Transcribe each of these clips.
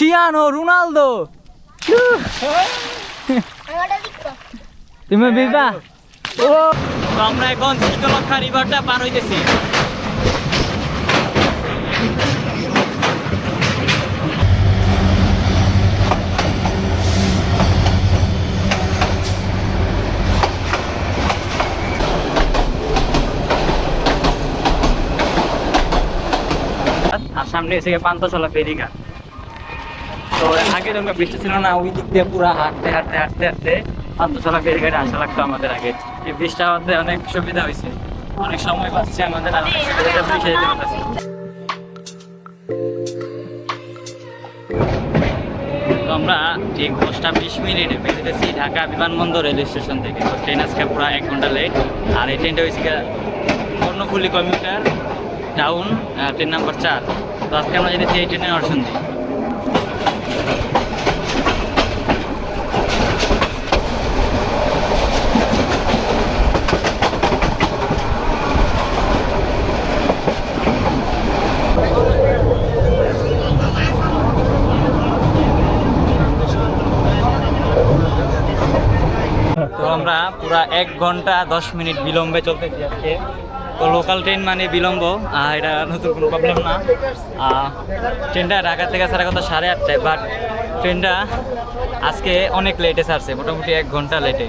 Cristiano Ronaldo. তুমি বিবা? আমরা এখন শীতলক্ষা রিভারটা পার হইতেছি। আর সামনে এসে পান্তশালা ফেরিঘাট তো আগে যখন বৃষ্টি ছিল না, ওই দিক দিয়ে পুরো হাঁটতে হাঁটতে হাঁটতে হাঁটতে পান্তশালা ফেরিঘাটে আসা লাগতো আমাদের আগে। এই বৃষ্টি আমাদের অনেক সুবিধা হয়েছে। অনেক সময় পাচ্ছে আমাদের আর আমরা ঠিক দশটা বিশ মিনিটে বেরিয়েছি ঢাকা বিমানবন্দর রেল স্টেশন থেকে। তো ট্রেন আজকে পুরো এক ঘণ্টা লেট আর এই ট্রেনটা হয়েছে Karnaphuli commuter town train number চার। তো আজকে আমরা যেতেছি এই ট্রেনে নরসিংদী তো আমরা পুরা এক ঘণ্টা দশ মিনিট বিলম্বে চলতেছি আজকে। তো লোকাল ট্রেন মানে বিলম্ব আর এটা নতুন কোনো প্রবলেম না। ট্রেনটা ঢাকা থেকে সারা কথা সাড়ে আটটায় বাট ট্রেনটা আজকে অনেক লেটে ছাড়ছে, মোটামুটি এক ঘণ্টা লেটে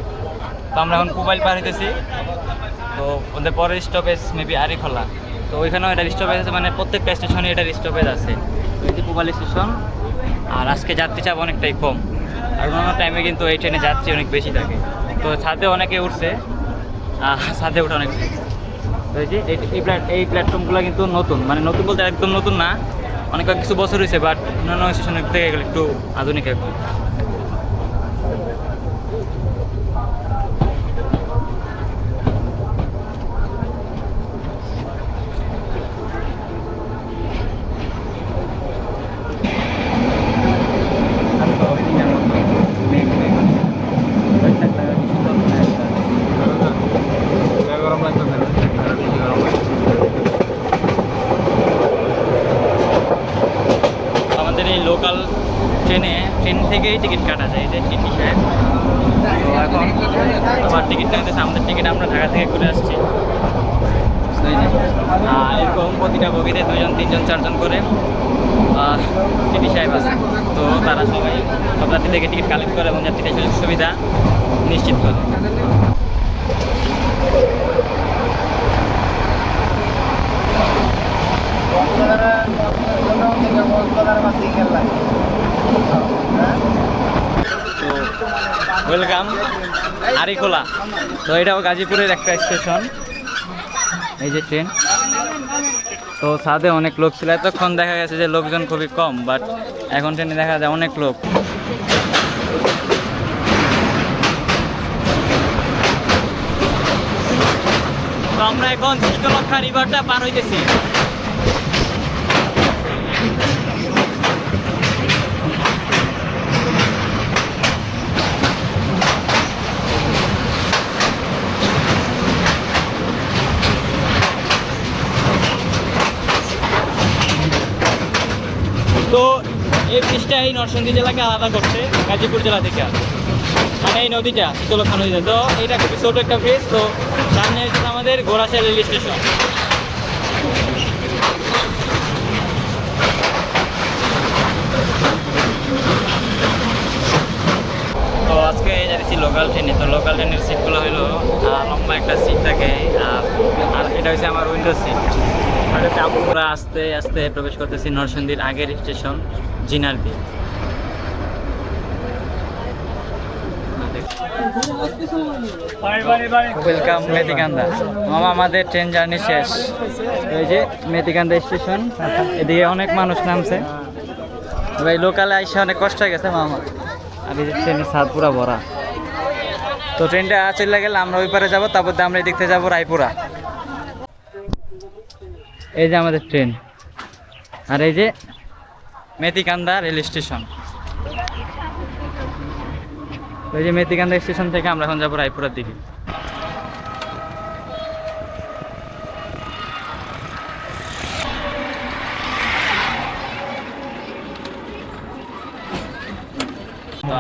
তো আমরা এখন মোবাইল পার হইতেছি। তো ওদের পরের স্টপেজ মেবি আরিখোলা তো ওইখানেও এটার স্টপেজ আছে মানে প্রত্যেকটা স্টেশনে এটার স্টপেজ আছে। এই যে স্টেশন আর আজকে যাত্রী চাপ অনেকটাই কম। আর অন্যান্য টাইমে কিন্তু এই ট্রেনে যাত্রী অনেক বেশি থাকে। তো ছাদে অনেকে উঠছে। ছাদে উঠে অনেক এই প্ল্যাট এই প্ল্যাটফর্মগুলো কিন্তু নতুন। মানে নতুন বলতে একদম নতুন না। অনেক কিছু বছর হয়েছে বাট অন্যান্য স্টেশনের থেকে গেলে একটু আধুনিক একটু আমাদের এই লোকাল ট্রেনে ট্রেন থেকেই টিকিট কাটা যায় যে টিটি সাহেব তো এখন আমার টিকিট নিতেছে আমাদের টিকিট আমরা ঢাকা থেকে ঘুরে আসছি। আহ, এরকম প্রতিটা বগিতে দুজন তিনজন চারজন করে টিটি সাহেব আছে তো তারা সবাই। সব যাত্রী থেকে টিকিট কালেক্ট করে এবং যাত্রীদের সুযোগ সুবিধা নিশ্চিত করে। ওয়েলকাম আরিখোলা তো এটাও গাজীপুরের একটা স্টেশন এই যে ট্রেন তো সাথে অনেক লোক ছিল। এতক্ষণ দেখা গেছে যে লোকজন খুবই কম বাট এখন ট্রেনে দেখা যায় অনেক লোক। তো আমরা এখন শীতলক্ষা রিভারটা পার হইতেছি। তো এই ব্রিজটা এই নরসিংদী জেলাকে আলাদা করছে, গাজীপুর জেলা থেকে। মানে এই নদীটা শীতলক্ষা নদীটা। তো এটা খুবই ছোট একটা ব্রিজ, তো সামনে হচ্ছে আমাদের গোড়াশা রেল স্টেশন। তো আজকে লোকাল ট্রেনে তো লোকাল ট্রেনের সিটগুলো হলো লম্বা একটা সিট থাকে, আর এটা হচ্ছে আমার উইন্ডো সিট আমরা আস্তে আস্তে প্রবেশ করতেছি নরসিংদীর আগের স্টেশন জিনারদি ওয়েলকাম মেদিকান্দা মামা, আমাদের ট্রেন জার্নি শেষ। এই যে মেদিকান্দা স্টেশন, এদিকে অনেক মানুষ নামছে। ভাই লোকালে আইসে অনেক কষ্ট হয়ে গেছে, মামা। আর এই ট্রেনের ছাদ পুরা ভরা। তো ট্রেনটা চলে গেলে আমরা ওই পারে যাব, তারপর আমরা এদিক থেকে যাব রায়পুরা। এই যে আমাদের ট্রেন। আর এই যে মেতিকান্দা রেল স্টেশন। ওই যে মেতিকান্দা স্টেশন থেকে আমরা এখন যাব রায়পুরার দিকে।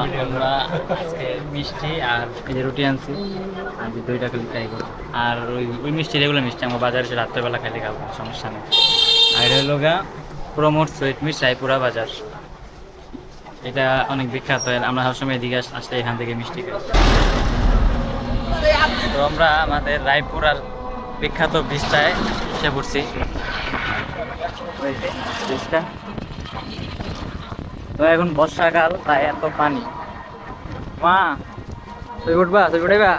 আমরা আজকে মিষ্টি আর এই যে রুটি আনছি, আর দইটা খালি ট্রাই আর ওই ওই মিষ্টি রেগুলো মিষ্টি, আমরা বাজারে এসে রাত্রেবেলা খাইলে খাব, সমস্যা নেই। আর এটা হলো গা প্রমোট সুইট মিষ্টি রায়পুরা বাজার। এটা অনেক বিখ্যাত, আমরা সবসময় এদিকে আস- আসলে এখান থেকে মিষ্টি খাই। তো আমরা আমাদের রায়পুরার বিখ্যাত বীজটায় এসে পড়ছি। তো এখন বর্ষাকাল তাই এত পানি। মা তুই উঠবা তুই উঠাইবা?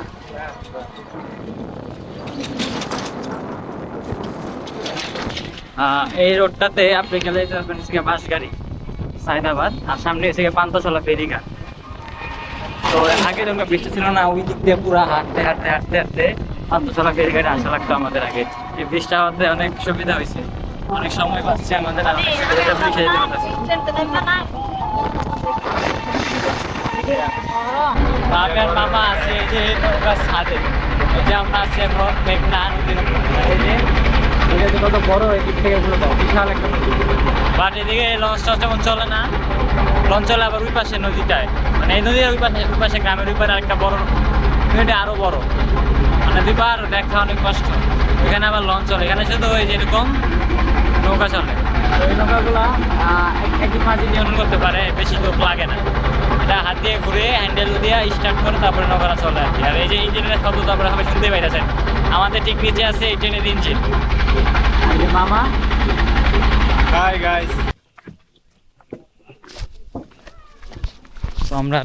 আহ, এই রোডটাতে আপনি গেলে যাবেন বাস গাড়ি সাইদাবাদ আর সামনে গিয়ে পান্তাশালা ফেরিঘাট। তো আগে যখন বৃষ্টি ছিল না ওই দিক দিয়ে পুরো হাঁটতে হাঁটতে হাঁটতে হাঁটতে পান্তাশালা ফেরিঘাটে আসা লাগতো আমাদের আগে। এই বৃষ্টি হওয়াতে অনেক সুবিধা হয়েছে। অনেক সময় পাচ্ছে আমাদের আর অনেক সুবিধা আর মামা আছে এই যে নৌকার ছাদে। এই যে আমরা আছি এখন মেঘনা নদীর উপর। এই যে এটা যে কত বড় এদিক থেকে পুরো বিশাল একটা বাট এদিকে লঞ্চ টঞ্চ যেমন চলে না। লঞ্চ চলে আবার ওই পাশে নদীটায়। মানে এই নদীর ওই পাশে ওই পাশে গ্রামের ওই পারে আরেকটা বড় নদীটা আরও বড়। মানে দুইবার দেখা অনেক কষ্ট। এখানে আবার লঞ্চ চলে। এখানে শুধু ওই যেরকম নৌকা চলে। ওই নৌকাগুলা একই মাঝে নিয়ন্ত্রণ করতে পারে বেশি লোক লাগে না। এটা হাত দিয়ে ঘুরে হ্যান্ডেল দিয়ে স্টার্ট করে তারপরে নৌকাটা চলে আর কি। আর এই যে ইঞ্জিনের শব্দ তারপরে সবাই শুনতে পাইতেছেন। আমাদের ঠিক নিচে আছে এই ট্রেনের ইঞ্জিন মামা। হাই গাইস তো আমরা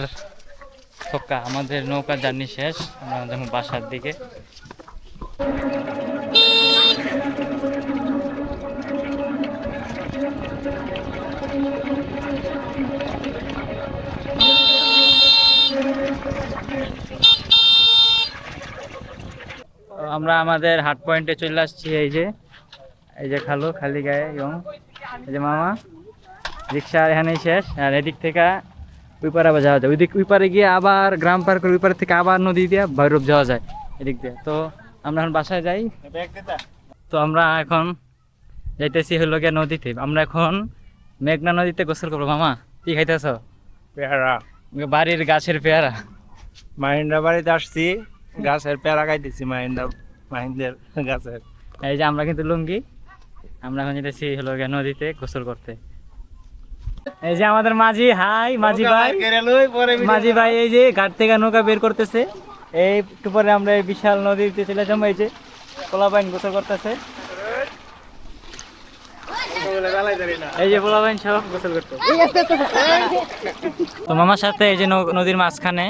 থক্কা আমাদের নৌকা জার্নি শেষ। আমরা যখন বাসার দিকে। আমরা আমাদের হাট পয়েন্টে চলে আসছি এই যে এই যে খালো খালি গায়ে এবং এই যে মামা রিক্সা এখানেই শেষ আর এদিক থেকে ওই পারে আবার যাওয়া যায় ওইদিক ওই পারে গিয়ে আবার গ্রাম পার করে ওই পারে থেকে আবার নদী দিয়ে ভৈরব যাওয়া যায় এদিক দিয়ে। তো আমরা এখন বাসায় যাই। তো আমরা এখন যাইতেছি হলো গিয়ে নদীতে। আমরা এখন মেঘনা নদীতে গোসল করব মামা। কি খাইতেছ? পেয়ারা। বাড়ির গাছের পেয়ারা। মাহিন্দা বাড়িতে আসছি গাছের পেয়ারা খাইতেছি মাহিন্দা মাহিন্দের গাছের এই যে আমরা কিন্তু লুঙ্গি আমরা এখন যেতেছি হলো নদীতে গোসল করতে। এই যে আমাদের মাঝি হাই মাঝি ভাই। মাঝি ভাই এই যে ঘাট থেকে নৌকা বের করতেছে। এই একটু পরে আমরা এই বিশাল নদীতে চলে যাব এই যে পোলাপাইন গোসল করতেছে। এই যে পোলাপাইন সব গোসল করতে। তো মামার সাথে এই যে নদীর মাঝখানে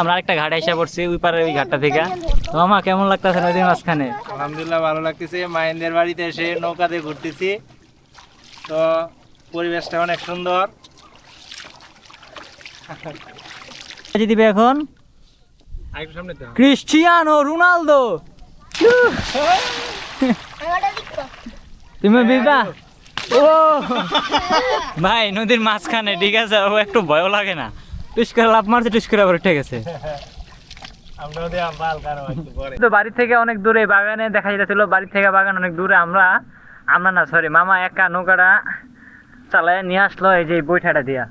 আমরা আরেকটা ঘাট এসে পড়ছি ওই পারে ওই ঘাটটা থেকে। তো মামা কেমন লাগতেছে নদীর মাঝখানে? আলহামদুলিল্লাহ ভালো লাগতেছে। মাহিন্দের বাড়িতে এসে নৌকাতে ঘুরতেছি। তো পরিবেশটা অনেক সুন্দর। বাজি দিবে এখন? Cristiano Ronaldo. তুমি বিবা? ও! ভাই নদীর মাঝখানে ঠিক আছে? ও একটু ভয়ও লাগে না। টুস করে লাভ মারছে টুস করে আবার উঠে গেছে। আমরা ওদের বাল কারও একটু পরে। তো বাড়ি থেকে অনেক দূরে বাগানে দেখা যেতেছিল বাড়ি থেকে বাগান অনেক দূরে। আমরা আমরা না সরি মামা একা নৌকাটা চালায় নিয়ে আসলো এই যে বৈঠাটা দিয়া।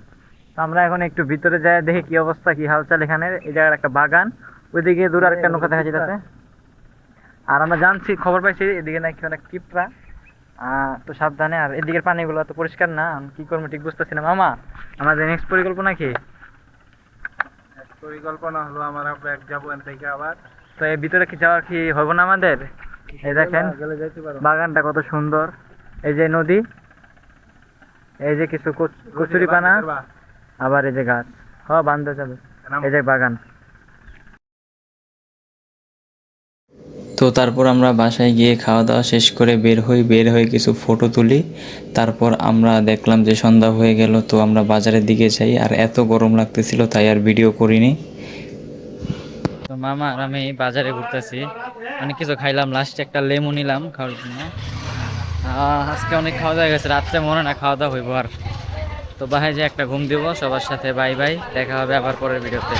তো আমরা এখন একটু ভিতরে যাই দেখি কি অবস্থা কি হালচাল এখানে। এই জায়গার একটা বাগান ওইদিকে দূরে আরেকটা নৌকা দেখা যেতেছে আর আমরা জানছি খবর পাইছি এদিকে নাকি অনেক কিপরা আহ, তো সাবধানে। আর এদিকের পানিগুলো তো পরিষ্কার না। কি করব ঠিক বুঝতেছি না। মামা আমাদের নেক্সট পরিকল্পনা কি? পরিকল্পনা হলো আমার আমরা এক যাব এখান থেকে আবার। তো এর ভিতরে কি যাওয়া কি হবে না আমাদের? এই দেখেন বাগানটা কত সুন্দর। এই যে নদী এই যে কিছু কচ- কচুরি পানা আবার এই যে গাছ। হ বান্ধে যাবে। এই যে বাগান। তো তারপর আমরা বাসায় গিয়ে খাওয়া দাওয়া শেষ করে বের হই, বের হয়ে কিছু ফটো তুলি। তারপর আমরা দেখলাম যে সন্ধ্যা হয়ে গেল, তো আমরা বাজারের দিকে যাই। আর এত গরম লাগতেছিল, তাই আর ভিডিও করিনি। তো মামা আর আমি বাজারে ঘুরতেছি। অনেক কিছু খাইলাম লাস্টে একটা লেমু নিলাম খাওয়ার জন্য। আজকে অনেক খাওয়া দাওয়া গেছে, রাত্রে মনে না খাওয়া দাওয়া হইব আর। তো বাসায় যে একটা ঘুম দিব, সবার সাথে বাই বাই দেখা হবে আবার পরের ভিডিওতে